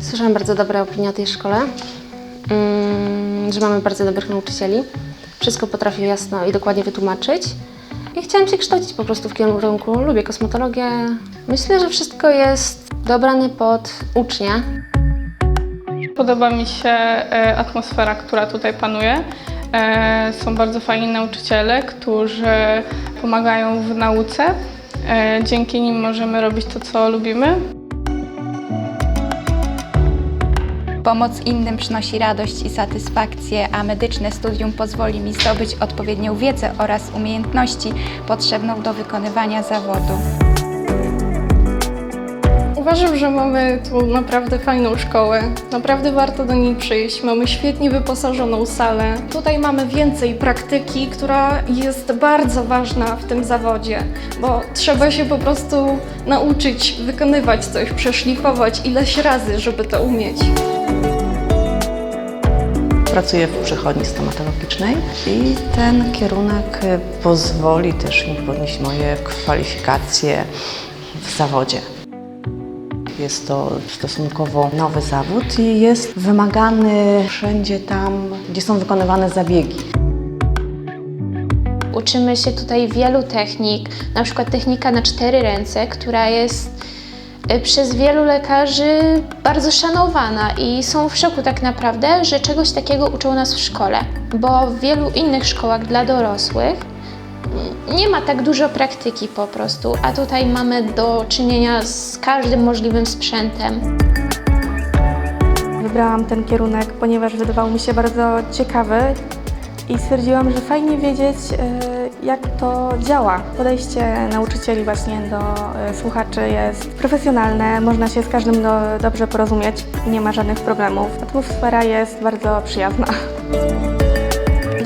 Słyszałam bardzo dobre opinie o tej szkole, mm, że mamy bardzo dobrych nauczycieli. Wszystko potrafią jasno i dokładnie wytłumaczyć. I chciałam się kształcić po prostu w kierunku. Lubię kosmetologię. Myślę, że wszystko jest dobrane pod ucznia. Podoba mi się e, atmosfera, która tutaj panuje. E, Są bardzo fajni nauczyciele, którzy pomagają w nauce. E, Dzięki nim możemy robić to, co lubimy. Pomoc innym przynosi radość i satysfakcję, a medyczne studium pozwoli mi zdobyć odpowiednią wiedzę oraz umiejętności potrzebną do wykonywania zawodu. Uważam, że mamy tu naprawdę fajną szkołę. Naprawdę warto do niej przyjść. Mamy świetnie wyposażoną salę. Tutaj mamy więcej praktyki, która jest bardzo ważna w tym zawodzie, bo trzeba się po prostu nauczyć wykonywać coś, przeszlifować ileś razy, żeby to umieć. Pracuję w przychodni stomatologicznej i ten kierunek pozwoli też mi podnieść moje kwalifikacje w zawodzie. Jest to stosunkowo nowy zawód i jest wymagany wszędzie tam, gdzie są wykonywane zabiegi. Uczymy się tutaj wielu technik, na przykład technika na cztery ręce, która jest y, przez wielu lekarzy bardzo szanowana i są w szoku tak naprawdę, że czegoś takiego uczą nas w szkole, bo w wielu innych szkołach dla dorosłych nie ma tak dużo praktyki po prostu, a tutaj mamy do czynienia z każdym możliwym sprzętem. Wybrałam ten kierunek, ponieważ wydawał mi się bardzo ciekawy i stwierdziłam, że fajnie wiedzieć, e, jak to działa. Podejście nauczycieli właśnie do e, słuchaczy jest profesjonalne, można się z każdym do, dobrze porozumieć, nie ma żadnych problemów. Atmosfera jest bardzo przyjazna.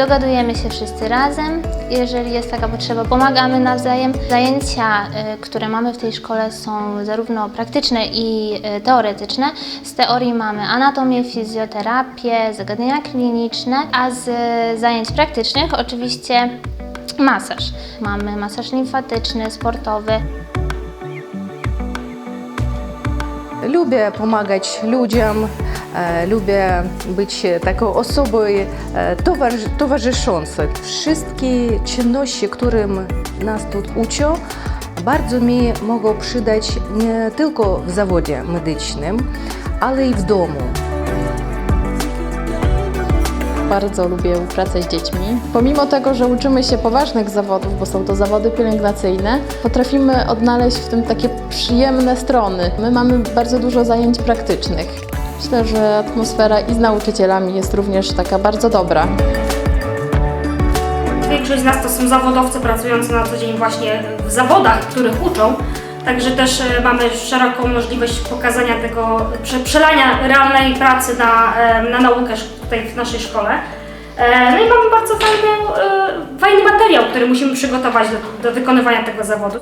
Dogadujemy się wszyscy razem, jeżeli jest taka potrzeba, pomagamy nawzajem. Zajęcia, y, które mamy w tej szkole są zarówno praktyczne i y, teoretyczne. Z teorii mamy anatomię, fizjoterapię, zagadnienia kliniczne, a z y, zajęć praktycznych oczywiście masaż. Mamy masaż limfatyczny, sportowy. Lubię pomagać ludziom, lubię być taką osobą e, towarz- towarzyszącą. Wszystkie czynności, którym nas tu uczą, bardzo mi mogą przydać nie tylko w zawodzie medycznym, ale i w domu. Bardzo lubię pracę z dziećmi. Pomimo tego, że uczymy się poważnych zawodów, bo są to zawody pielęgnacyjne, potrafimy odnaleźć w tym takie przyjemne strony. My mamy bardzo dużo zajęć praktycznych. Myślę, że atmosfera i z nauczycielami jest również taka bardzo dobra. Większość z nas to są zawodowcy pracujący na co dzień właśnie w zawodach, których uczą. Także też e, mamy szeroką możliwość pokazania tego, prze, przelania realnej pracy na, e, na naukę tutaj w naszej szkole. E, No i mamy bardzo fajny, fajny materiał, który musimy przygotować do, do wykonywania tego zawodu.